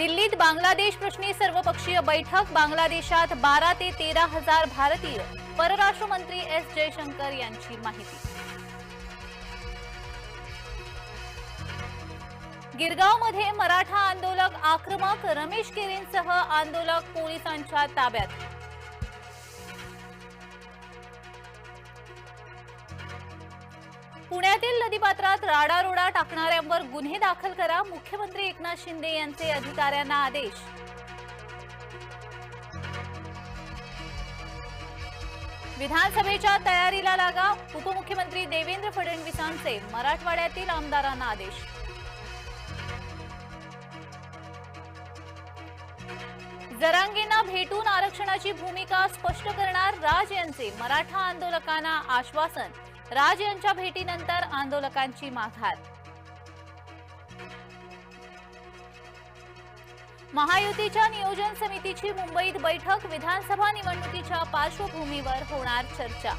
दिल्लीत बांगलादेश प्रश्नी सर्वपक्षीय बैठक बांगलादेशात बारा ते तेरा हजार भारतीय. परराष्ट्र मंत्री एस जयशंकर यांची माहिती. गिरगावमध्ये मराठा आंदोलक आक्रमक रमेश केरेंसह आंदोलक पोलिसांच्या ताब्यात. पुण्यातील नदीपात्रात राडारोडा टाकणाऱ्यांवर गुन्हे दाखल करा मुख्यमंत्री एकनाथ शिंदे यांचे अधिकाऱ्यांना आदेश. विधानसभेच्या तयारीला लागा उपमुख्यमंत्री देवेंद्र फडणवीसांचे मराठवाड्यातील आमदारांना आदेश. जरांगेंना भेटून आरक्षणाची भूमिका स्पष्ट करणार राज यांचे मराठा आंदोलकांना आश्वासन. राज यांच्या भेटीनंतर आंदोलकांची माघार. महायुतीच्या नियोजन समितीची मुंबईत बैठक विधानसभा निवडणुकीच्या पार्श्वभूमीवर होणार चर्चा.